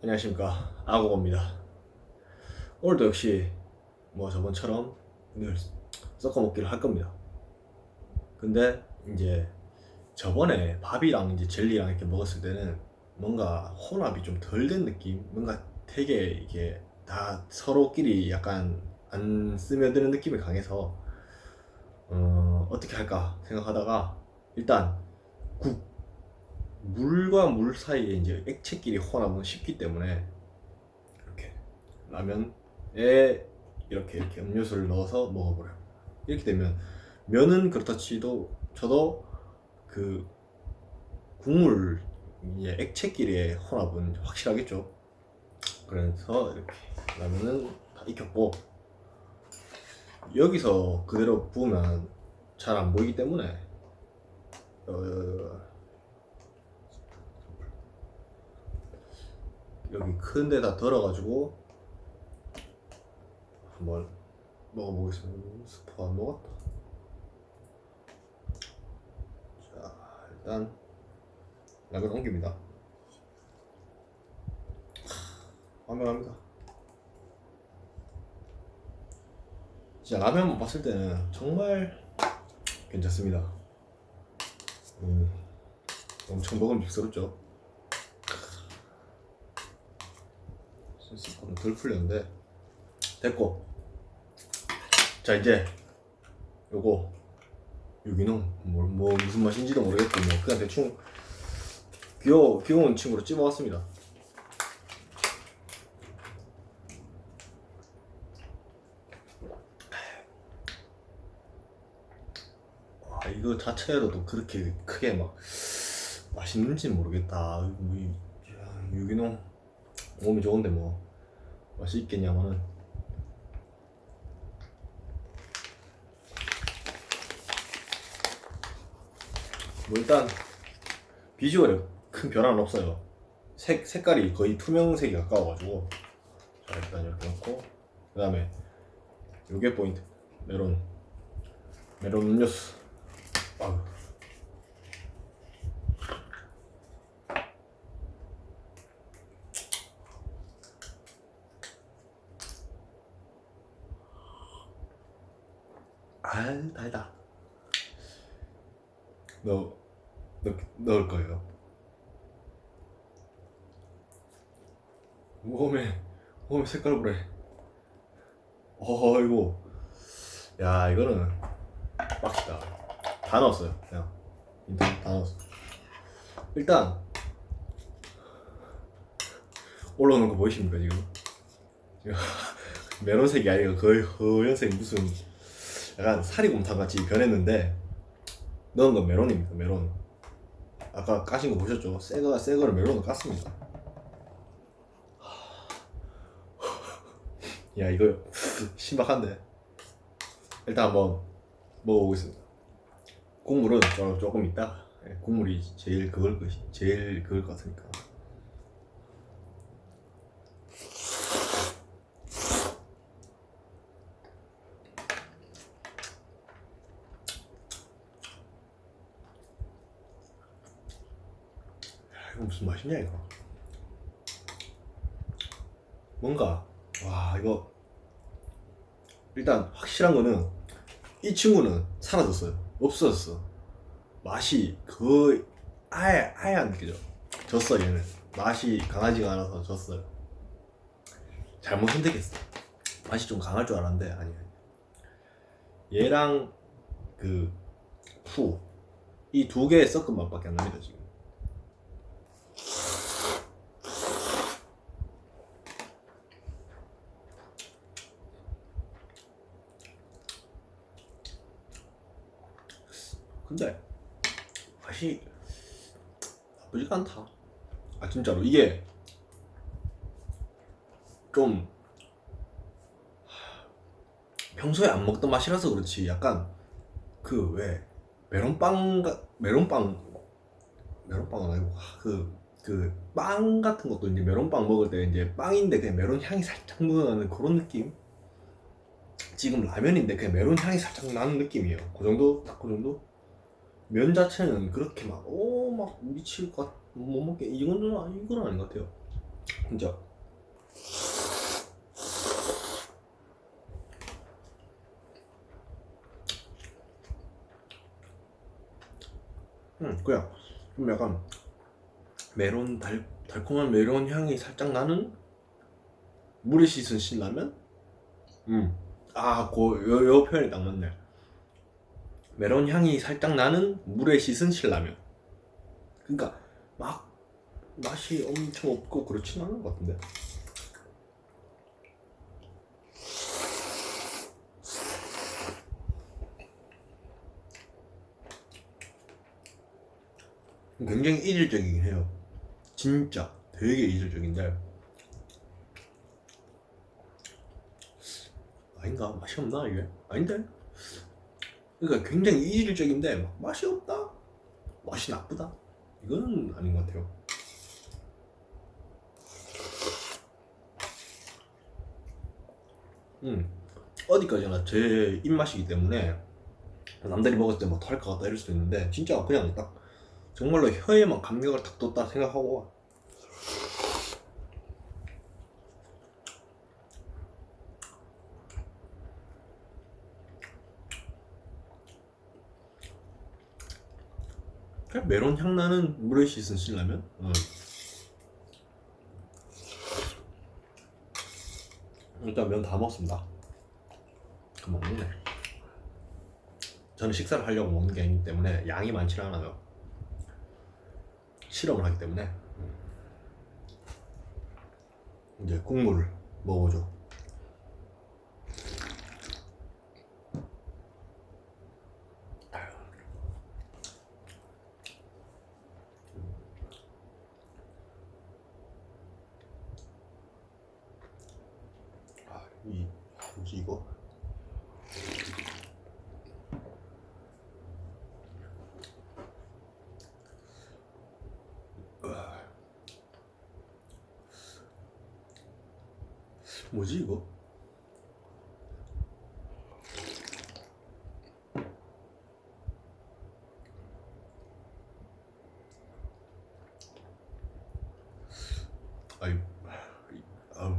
안녕하십니까. 아고고입니다. 오늘도 역시 뭐 저번처럼 늘 섞어 먹기를 할 겁니다. 근데 이제 저번에 밥이랑 이제 젤리랑 이렇게 먹었을 때는 뭔가 혼합이 좀 덜 된 느낌? 뭔가 되게 이게 다 서로끼리 약간 안 스며드는 느낌이 강해서 어, 어떻게 할까 생각하다가 일단 국 물과 물 사이에 이제 액체끼리 혼합은 쉽기 때문에 이렇게 라면에 이렇게 이렇게 음료수를 넣어서 먹어버려요. 이렇게 되면 면은 그렇다 치도 저도 그 국물 이제 액체끼리의 혼합은 확실하겠죠. 그래서 이렇게 라면은 다 익혔고 여기서 그대로 부으면 잘 안 보이기 때문에 어, 여기 큰 데다 덜어가지고 한번 먹어보겠습니다. 스프 안 먹었다. 자, 일단 라면 옮깁니다. 완벽합니다. 진짜 라면만 봤을 때는 정말 괜찮습니다. 음, 엄청 먹음직스럽죠. 덜 풀렸는데. 됐고. 자 이제 요거 유기농 뭐, 뭐 무슨 맛인지도 모르겠고 뭐 그냥 대충 귀여워 귀여운 친구로 찝어왔습니다. 와 이거 자체로도 그렇게 크게 막 맛있는지 모르겠다. 유기농 몸이 좋은데 뭐 맛이 있겠냐마는. 뭐 일단 비주얼에 큰 변화는 없어요. 색, 색깔이 거의 투명색이 가까워가지고 자 일단 이렇게 놓고 그 다음에 요게 포인트. 메론. 메론 음료수. 아우 아 달다 넣, 넣, 넣을 거예요. 몸에 몸에 색깔 보래. 어이구. 야 이거는 빡시다. 다 넣었어요 그냥. 인터넷 다 넣었어 일단 올라오는 거 보이십니까 지금? 지금 메론색이 아니라 거의 허연색 무슨 약간 사리곰탕 같이 변했는데 넣은 건 메론입니다 메론. 아까 까신 거 보셨죠? 새거 새거를 메론으로 깠습니다. 야 이거 신박한데? 일단 한번 먹어보겠습니다. 국물은 조- 조금 있다 예, 국물이 제일 그걸 것이 제일 그걸 것 같으니까 무슨 맛이냐 이거? 뭔가 와 이거 일단 확실한 거는 이 친구는 사라졌어요. 없어졌어. 맛이 거의 아예 아예 안 느껴져. 졌어 얘는. 맛이 강하지가 않아서 졌어요. 잘못 선택했어. 맛이 좀 강할 줄 알았는데 아니야 얘랑 그 푸 이 두개 섞은 맛밖에 안 납니다 지금 근데 맛이 나쁘지가 않다. 아 진짜로 이게 좀 평소에 안 먹던 맛이라서 그렇지 약간 그 왜 메론빵가 메론빵 메론빵은 아니고 그 그 빵 같은 것도 이제 메론빵 먹을 때 이제 빵인데 그냥 메론 향이 살짝 묻어나는 그런 느낌. 지금 라면인데 그냥 메론 향이 살짝 나는 느낌이에요. 그 정도 딱 그 정도. 면 자체는 그렇게 막 오 막 미칠 것못 먹게. 이건 좀 아니- 이건 아닌 것 같아요. 진짜. 음 그냥 좀 약간 메론 달 달콤한 메론 향이 살짝 나는 물에 씻은 신라면? 음아고요 요 표현이 딱 맞네 메론 향이 살짝 나는 물에 씻은 신라면. 그러니까 막 맛이 엄청 없고 그렇진 않은 것 같은데. 굉장히 이질적이긴 해요. 진짜 되게 이질적인데 아닌가? 맛이 없나 이게? 아닌데 그러니까 굉장히 이질적인데 막 맛이 없다. 맛이 나쁘다. 이건 아닌 것 같아요. 음. 어디까지나 제 입맛이기 때문에 남들이 먹었을 때 뭐 토할 것 같다 이럴 수도 있는데 진짜 그냥 딱 정말로 혀에만 감각을 딱 뒀다 생각하고 메론 향 나는 물에 씻은 신라면? 응. 일단 면 다 먹습니다. 그만 먹네. 저는 식사를 하려고 먹는 게 아니기 때문에 양이 많지 않아요. 실험을 하기 때문에 이제 국물을 먹어보 이 뭐지 이거? 뭐지 이거? 아유, 아우,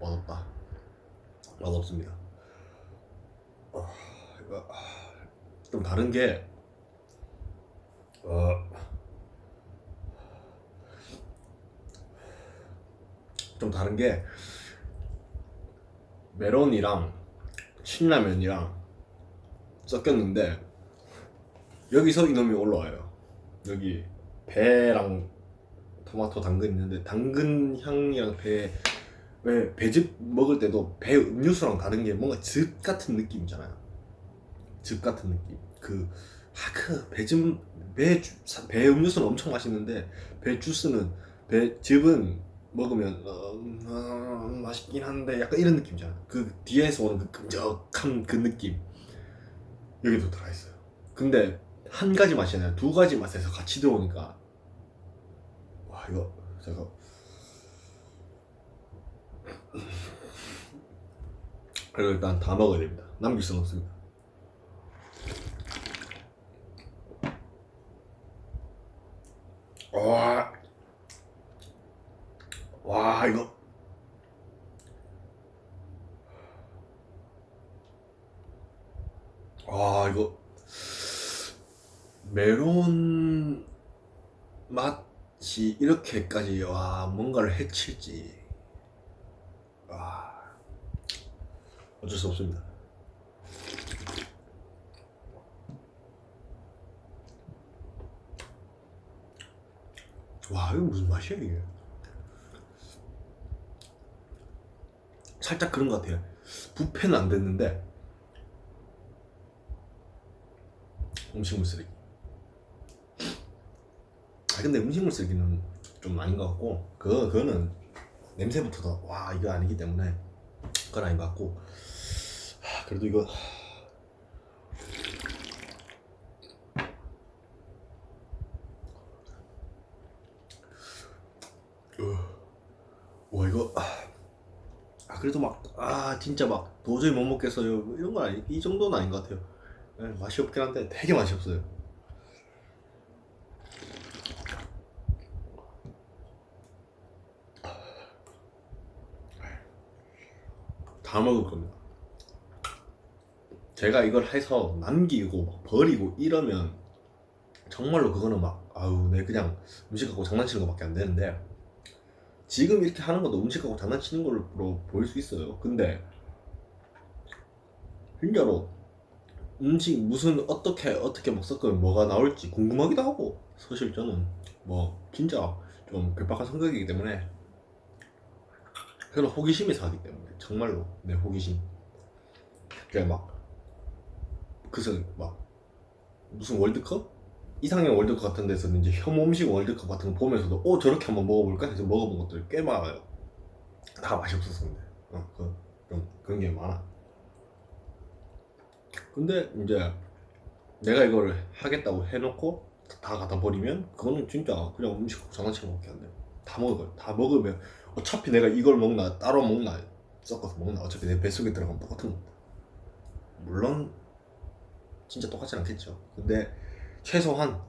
맛없다. 맛 없습니다. 아, 이거 좀 다른 게, 어, 좀 다른 게 메론이랑 신라면이랑 섞였는데 여기서 이놈이 올라와요. 여기 배랑 토마토 당근 있는데 당근 향이랑 배 왜 배즙 먹을 때도 배 음료수랑 다른 게 뭔가 즙 같은 느낌이잖아요. 즙 같은 느낌. 그 하크 배즙 배, 주- 사- 배 음료수는 엄청 맛있는데 배 주스는 배 즙은 먹으면 어, 음, 맛있긴 한데 약간 이런 느낌이잖아. 그 뒤에서 오는 그 끈적한 그 느낌 여기도 들어 있어요. 근데 한 가지 맛이 아니라 두 가지 맛에서 같이 들어오니까 와 이거 제가 그리고 일단 다 먹어야 됩니다. 남길 수는 없습니다. 와, 와 이거 와 이거 메론 맛이 이렇게까지 와 뭔가를 해칠지 어쩔 수 없습니다. 와 이거 무슨 맛이야 이게? 살짝 그런 것 같아요. 부패는 안 됐는데 음식물 쓰레기. 아 근데 음식물 쓰레기는 좀 아닌 것 같고 그거 그거는 냄새부터도 와 이거 아니기 때문에 그건 아닌 것 같고 하, 그래도 이거 와 이거 아 그래도 막 아 진짜 막 도저히 못 먹겠어요. 이런 건이 정도는 아닌 것 같아요. 예, 맛이 없긴 한데 되게 맛이 없어요. 다 먹을 겁니다. 제가 이걸 해서 남기고 막 버리고 이러면 정말로 그거는 막 아우 내 그냥 음식 갖고 장난치는 것밖에 안 되는데 지금 이렇게 하는 것도 음식 갖고 장난치는 걸로 보일 수 있어요. 근데 진짜로 음식 무슨 어떻게 어떻게 막 섞으면 뭐가 나올지 궁금하기도 하고. 사실 저는 뭐 진짜 좀 괴팍한 성격이기 때문에 그런 호기심이 사기 때문에 정말로 내 호기심. 그냥 막 그래서 막 무슨 월드컵 이상형 월드컵 같은 데서는 이제 혐오 음식 월드컵 같은 거 보면서도 어 저렇게 한번 먹어볼까 해서 먹어본 것들 꽤 많아요 다 맛이 없었는데 어, 그, 좀 그런 게 많아 근데 이제 내가 이거를 하겠다고 해놓고 다 갖다 버리면 그거는 진짜 그냥 음식 장난치는 것밖에 안 돼. 다 먹어요. 다 먹으면 어차피 내가 이걸 먹나 따로 먹나 섞어서 먹나 어차피 내 뱃속에 들어가면 똑같은 겁니다. 물론 진짜 똑같진 않겠죠. 근데 최소한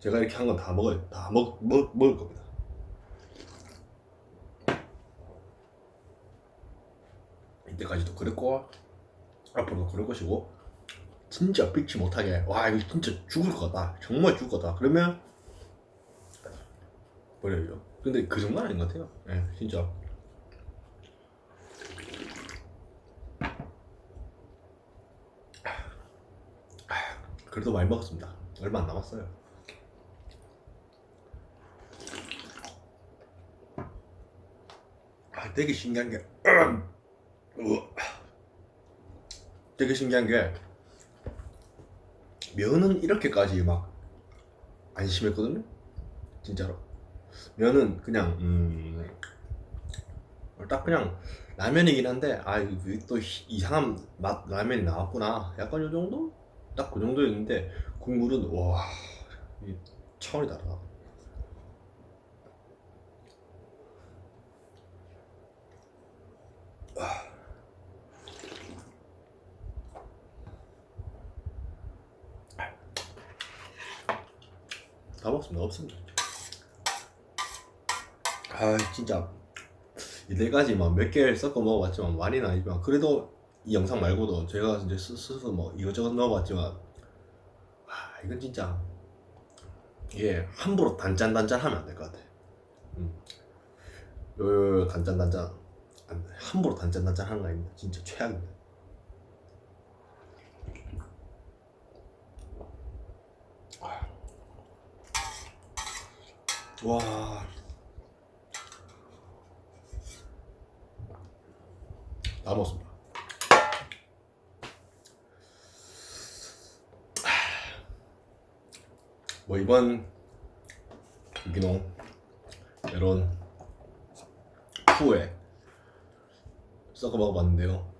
제가 이렇게 한 건 다 먹어요. 다 먹, 먹, 먹을 겁니다. 이때까지도 그랬고 앞으로도 그럴 것이고 진짜 삐치 못하게 와 이거 진짜 죽을 거다 정말 죽을 거다 그러면 버려요 근데 그 정도는 아닌 것 같아요 예 진짜 그래도 많이 먹었습니다. 얼마 안 남았어요. 아 되게 신기한 게 으, 되게 신기한 게 면은 이렇게까지 막 안 심했거든요? 진짜로. 면은 그냥 음 딱 그냥 라면이긴 한데 아 또 이상한 맛 라면이 나왔구나. 약간 요 정도 딱 그 정도였는데 국물은 와이 차원이 다르다. 다 먹습니다 없습니다. 아 진짜 이 네 가지 막 몇 개를 섞어 먹어봤지만 많이는 아니지만 그래도 이 영상 말고도 제가 이제 스- 스스로 뭐 이것저것 넣어봤지만 아 이건 진짜 이게 함부로 단짠 단짠 하면 안 될 것 같아 음. 요, 요 단짠 단짠 안 돼. 함부로 단짠 단짠 하는 거 아닙니다 진짜 최악입니다 와. 다 먹었습니다. 뭐 이번 유기농 메론 후에 섞어 먹어봤는데요.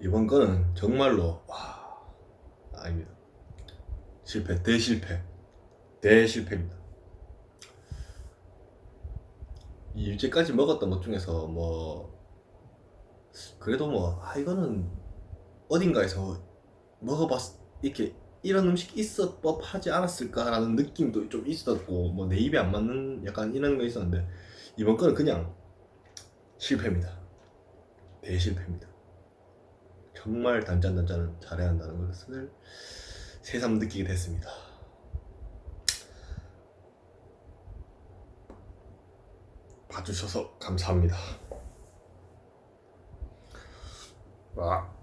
이번 거는 정말로 와 아닙니다. 실패 대실패 대실패입니다. 이 이제까지 먹었던 것 중에서 뭐 그래도 뭐 아 이거는 어딘가에서 먹어봤 이렇게 이런 음식 있어 법하지 않았을까라는 느낌도 좀 있었고 뭐 내 입에 안 맞는 약간 이런 거 있었는데 이번 거는 그냥 실패입니다 대실패입니다 정말 단짠단짠은 잘해야 한다는 것을 새삼 느끼게 됐습니다 봐주셔서 감사합니다. 와.